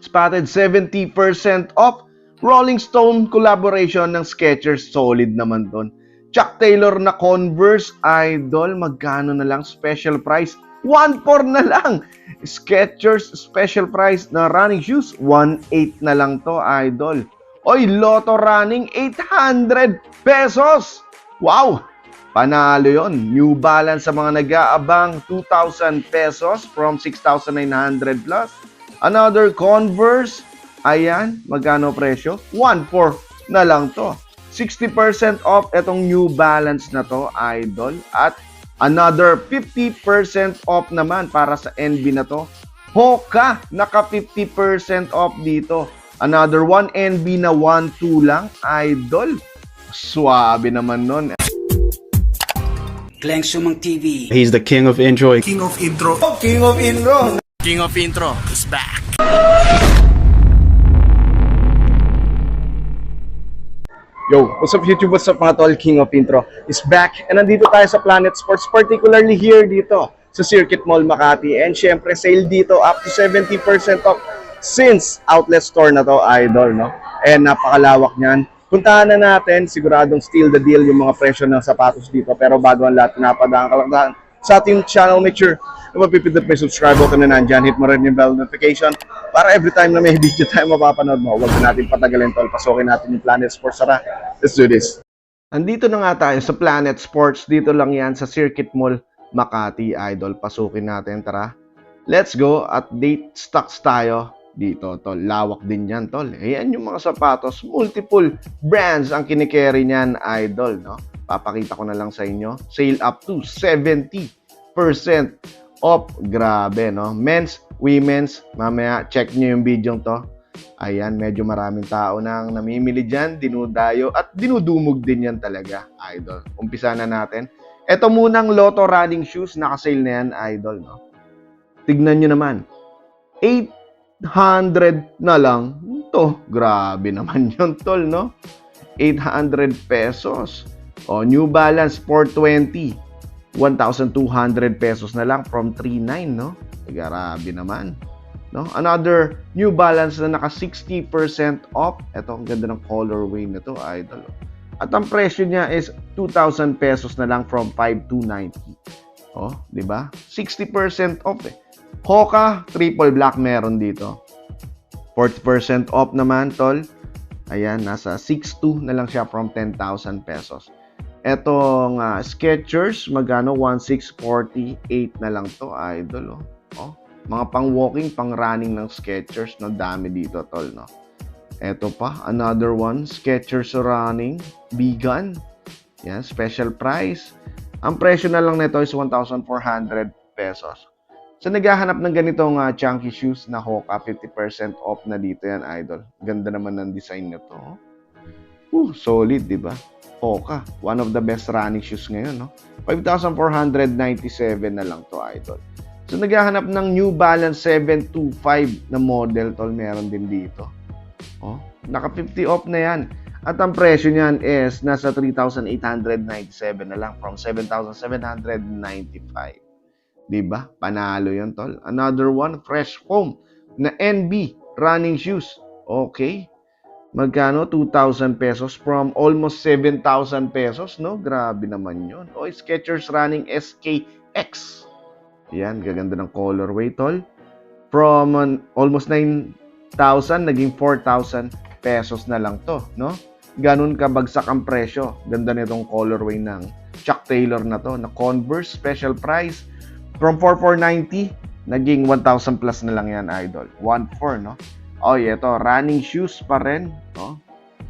Spotted 70% off. Rolling Stone collaboration ng Skechers. Solid naman ton. Chuck Taylor na Converse. Idol, magkano na lang? Special price. 1.4 na lang. Skechers special price na running shoes. 1.8 na lang to, Idol. Oy, Lotto Running, 800 pesos! Wow! Panalo yon. New Balance sa mga nag-aabang, 2,000 pesos from 6,900 plus. Another Converse, ayan, magkano presyo? 1,4 na lang to. 60% off itong New Balance na to, idol. At another 50% off naman para sa NB na to. Hoka, naka 50% off dito. Another one NB na 1-2 lang, idol. Swabe naman nun. Glenn Sumang TV. He's the king of enjoy. King of Intro. King of Inro. King of Intro back. Yo, what's up YouTube? What's up mga tol? King of Intro is back. And nandito tayo sa Planet Sports, particularly here dito sa Circuit Mall Makati. And syempre, sale dito up to 70% off since outlet store na to, idol, no? And napakalawak niyan. Puntahan na natin, siguradong steal the deal yung mga presyo ng sapatos dito. Pero bago ang lahat, napadaan kalakdahan sa ating channel, make sure na mapipindot may subscribe button na nandyan. Hit mo rin yung bell notification para every time na may video tayo mapapanood mo, huwag na natin patagalin tol. Pasukin natin yung Planet Sports. Tara, let's do this. Andito na nga tayo sa Planet Sports. Dito lang yan sa Circuit Mall, Makati, Idol. Pasukin natin, tara. Let's go. Update stocks tayo dito, tol. Lawak din yan, tol. Ayan yung mga sapatos. Multiple brands ang kinikerry niyan, Idol, no? Papakita ko na lang sa inyo. Sale up to 70% off. Grabe, no? Men's, women's. Mamaya, check nyo yung video to. Ayan, medyo maraming tao nang namimili dyan, dinudayo, at dinudumog din yan talaga, idol. Umpisa na natin. Ito munang Lotto running shoes, nakasale na yan, idol, no? Tignan nyo naman. 800 na lang. Ito, grabe naman yun, tol, no? 800 pesos. O, New Balance 420. 1,200 pesos na lang from 39, no? Grabe naman. No? Another New Balance na naka 60% off. Ito, ang ganda ng colorway na to, idol. At ang presyo niya is 2,000 pesos na lang from 5,290. Oh, di ba? 60% off eh. Hoka, triple black meron dito. 40% off naman, tol. Ayan, nasa 6,2 na lang siya from 10,000 pesos. Etong uh, Skechers, magano 1,648 na lang to, idol. Oh. oh mga pang walking, pang running ng Skechers, no? Dami dito, tol, no? Eto pa, another one, Skechers running, vegan. Yan, special price. Ang presyo na lang nito is 1,400 pesos. So, naghahanap ng ganitong uh, chunky shoes na Hoka, 50% off na dito yan, idol. Ganda naman ng design nito. Uh, solid, di ba? Hoka, one of the best running shoes ngayon, no? 5,497 na lang to, idol. So, naghahanap ng New Balance 725 na model, tol, meron din dito. Oh, naka 50 off na yan. At ang presyo niyan is nasa 3,897 na lang from 7,795. 'Di ba? Panalo 'yon, tol. Another one, fresh foam na NB running shoes. Okay. Magkano? 2,000 pesos from almost 7,000 pesos, no? Grabe naman 'yon. O, Skechers running SKX. Yan, gaganda ng colorway, tol. From uh, almost 9,000, naging 4,000 pesos na lang to, no? Ganun kabagsak ang presyo. Ganda nitong colorway ng Chuck Taylor na to, na Converse special price. From 4,490, naging 1,000 plus na lang yan, idol. 1,4, no? Oh, yeah, to running shoes pa rin, no?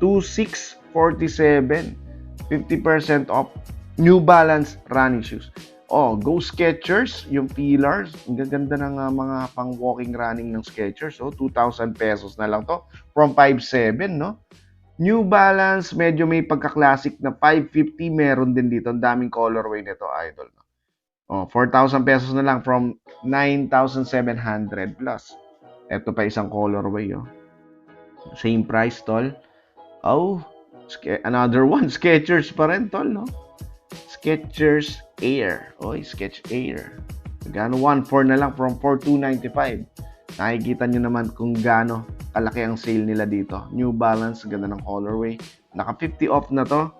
2,647. 50% off New Balance running shoes. Oh, Go Skechers, yung pillars. Ang gaganda ng uh, mga pang walking running ng Skechers. So, 2,000 pesos na lang to. From 5,700, no? New Balance, medyo may pagka-classic na 550. Meron din dito. Ang daming colorway nito, idol. No? Oh, 4,000 pesos na lang from 9,700 plus. Ito pa isang colorway, oh. Same price, tol. Oh, another one. Skechers pa rin, tol, no? Skechers Air. Oy, Sketch Air. Magkano? 1.4 na lang from 4,295. Nakikita nyo naman kung gaano kalaki ang sale nila dito. New Balance, ganda ng colorway. Naka 50 off na to.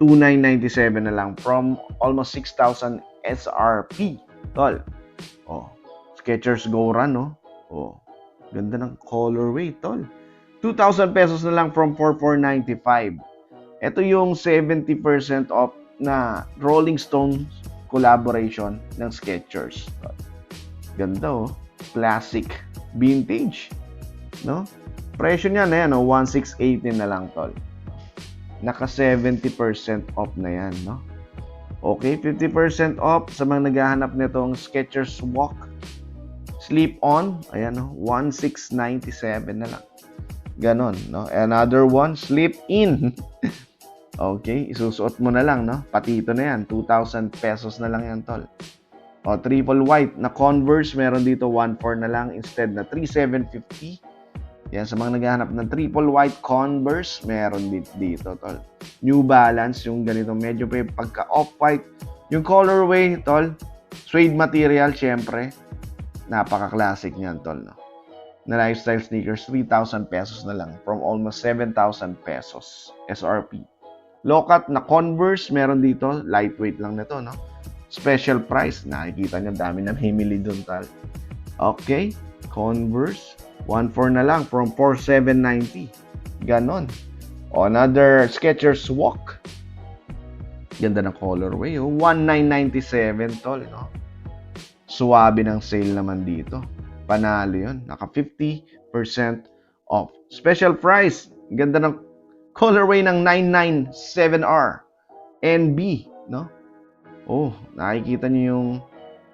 2,997 na lang from almost 6,000 SRP. Tol. Oh, Skechers Go Run, no? Oh, ganda ng colorway, tol. 2,000 pesos na lang from 4,495. Ito yung 70% off na Rolling Stones collaboration ng Skechers. Ganda, oh. Classic. Vintage. No? Presyo niya na yan, oh. 1,680 na lang, tol. Naka 70% off na yan, no? Okay, 50% off sa mga naghahanap nitong Skechers Walk Sleep On. Ayan, no? 1,697 na lang. Ganon, no? Another one, Sleep In. okay, isusuot mo na lang, no? Pati ito na yan, 2,000 pesos na lang yan, tol. O, triple white na Converse, meron dito 1,400 na lang instead na 3,750. Yan, sa mga naghahanap ng triple white Converse, meron dito, dito tol. New Balance, yung ganito, medyo pa pagka off-white. Yung colorway, tol, suede material, syempre. Napaka-classic niyan, tol, no? Na lifestyle sneakers, 3,000 pesos na lang from almost 7,000 pesos SRP. Lokat na Converse, meron dito, lightweight lang nito, no? Special price, nakikita niyo, dami na himili doon, tal. Okay, Converse, 1.4 na lang from 4,790. Ganon. Another Skechers Walk. Ganda ng colorway. Oh. 1,997 tol, no? Suwabe ng sale naman dito. Panalo yun. Naka 50% off. Special price. Ganda ng colorway ng 997R. NB, no? Oh, nakikita niyo yung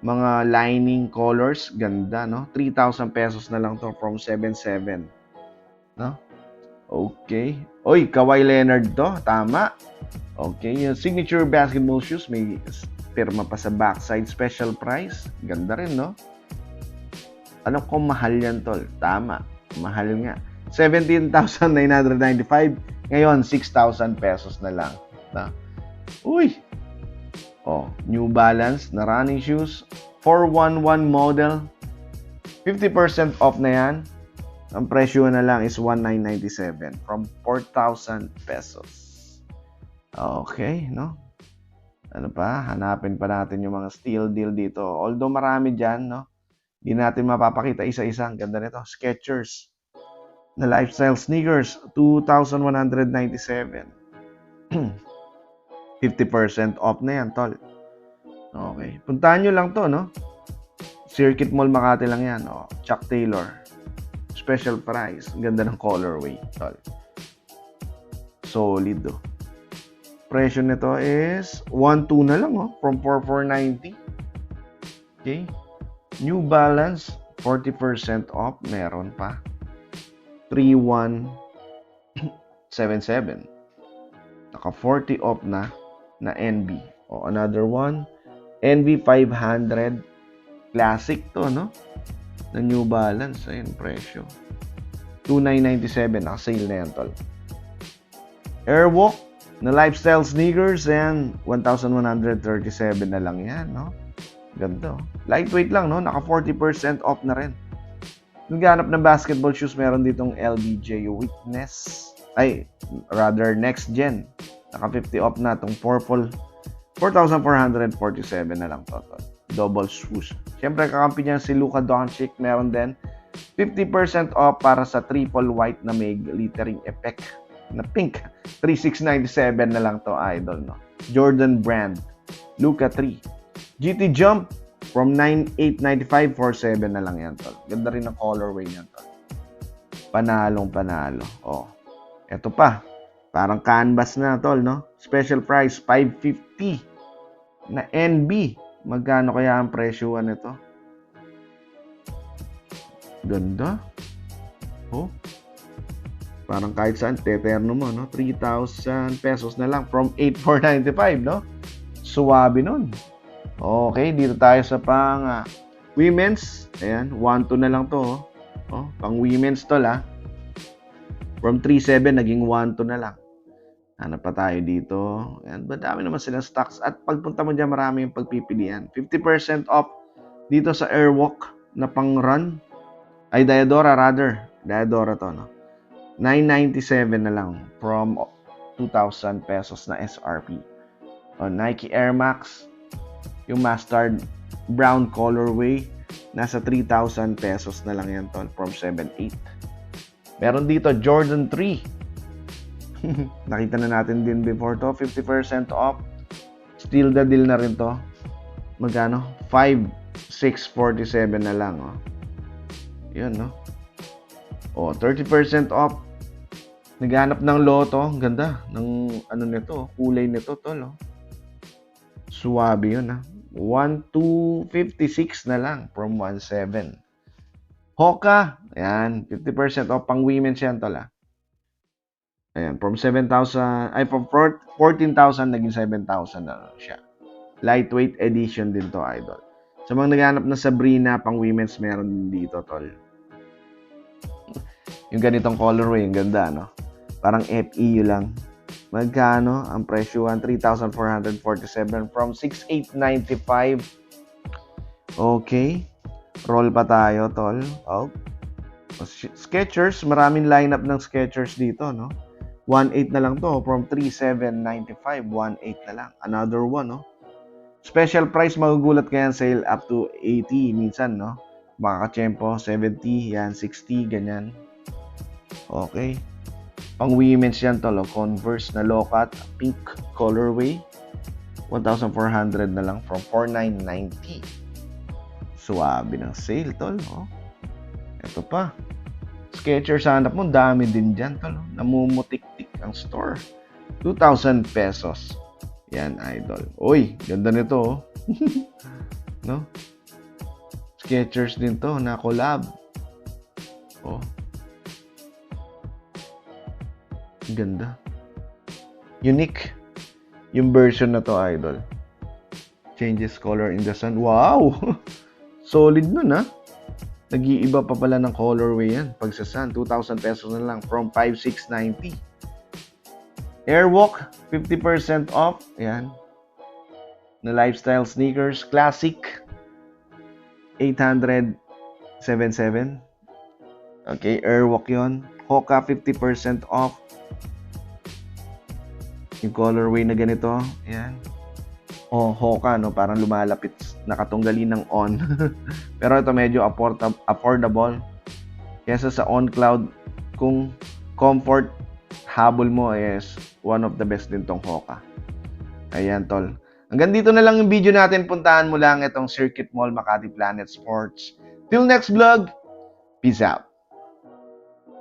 mga lining colors, ganda, no? 3,000 pesos na lang to from 7,700. No? Okay. Oy, Kawhi Leonard to. Tama. Okay, yung signature basketball shoes, may pirma pa sa backside special price. Ganda rin, no? Ano ko mahal yan, tol? Tama. Mahal nga. 17,995. Ngayon, 6,000 pesos na lang. Na? Uy, Oh, New Balance na running shoes, 411 model. 50% off na yan. Ang presyo na lang is 1997 from 4,000 pesos. Okay, no? Ano pa? Hanapin pa natin yung mga steal deal dito. Although marami dyan, no? Hindi natin mapapakita isa-isa. Ang ganda nito. Skechers na lifestyle sneakers, 2,197. 50% off na yan, tol. Okay. Puntahan nyo lang to, no? Circuit Mall Makati lang yan. Oh, Chuck Taylor. Special price. Ganda ng colorway, tol. Solid, oh. Presyo nito is 1.2 na lang, oh. From 4,490. Okay. New Balance, 40% off. Meron pa. 3,177. Naka 40 off na na NB. O another one, NB 500 Classic to, no? Na New Balance. Ayun, presyo. 2,997. Naka-sale na yan, tol. Airwalk na lifestyle sneakers. Ayan, 1,137 na lang yan, no? Ganda, oh. Lightweight lang, no? Naka 40% off na rin. Naghanap ng basketball shoes, meron ditong LBJ Witness. Ay, rather, next gen. Naka 50 off na itong purple. 4,447 na lang to. to. Double swoosh. Siyempre, kakampi niyan si Luka Doncic. Meron din 50% off para sa triple white na may glittering effect na pink. 3,697 na lang to, idol, no? Jordan Brand. Luka 3. GT Jump from 9,895 47 na lang yan, tol. Ganda rin ang colorway niyan, tol. Panalong panalo. Oh. Ito pa. Parang canvas na, tol, no? Special price, 550 na NB. Magkano kaya ang presyuan nito? Ganda. Oh. Parang kahit saan, teterno mo, no? 3,000 pesos na lang from 8,495, no? Suwabe nun. Okay, dito tayo sa pang ah, women's. Ayan, 1-2 na lang to. Oh. oh pang women's to la. From 3.7 naging 1.2 na lang. Hanap pa tayo dito. Ayan, madami naman silang stocks. At pagpunta mo dyan, marami yung pagpipilian. 50% off dito sa Airwalk na pang run. Ay, Diadora rather. Diadora to, no? 997 na lang from 2,000 pesos na SRP. O, Nike Air Max, yung mustard brown colorway, nasa 3,000 pesos na lang yan, tol, from 7,800. Meron dito, Jordan 3. Nakita na natin din before to, 50% off. Still the deal na rin to. Magkano? 5,647 na lang, oh. Yun, no? Oh, 30% off. Naghanap ng loto. Ang Ganda ng ano nito, kulay nito, tol, oh. Suwabe yun, ha. 1,256 na lang from 1,700. Hoka, ayan, 50% off pang women's yan, tol, ah. Ayan, from 7,000, ay, from 14,000, naging 7,000 na lang siya. Lightweight edition din to, idol. Sa mga naghanap ng Sabrina, pang women's, meron din dito, tol. Yung ganitong colorway, yung ganda, no? Parang FEU lang. Magkano? Ang presyo 3,447 from 6,895. Okay. Roll pa tayo, tol. Oh. Skechers, maraming lineup ng Skechers dito, no? 1.8 na lang to from 3,795. 1.8 na lang. Another one, no? Special price, magugulat ka yan, sale up to 80 minsan, no? Mga kachempo, 70, yan, 60, ganyan. Okay. Pang women's yan tol, oh. Converse na low-cut, pink colorway. 1,400 na lang from 4,990. Suwabe ng sale tol, oh. Ito pa. Skechers hanap mo, dami din dyan tol. Namumutik-tik ang store. 2,000 pesos. Yan, idol. Uy, ganda nito, oh. no? Skechers din to, na collab. Oh. Ganda. Unique. Yung version na to, idol. Changes color in the sun. Wow! Solid nun, ha? Nag-iiba pa pala ng colorway yan. Pag sa sun, 2,000 pesos na lang from 5,690. Airwalk, 50% off. Ayan. Na lifestyle sneakers. Classic. 877. Okay, Airwalk yon. Hoka, 50% off. Yung colorway na ganito. Ayan. Oh, Hoka, no? Parang lumalapit. Nakatunggali ng on. Pero ito medyo afford- affordable. Kesa sa on cloud, kung comfort habol mo is one of the best din tong Hoka. Ayan, tol. Hanggang dito na lang yung video natin. Puntahan mo lang itong Circuit Mall Makati Planet Sports. Till next vlog, peace out.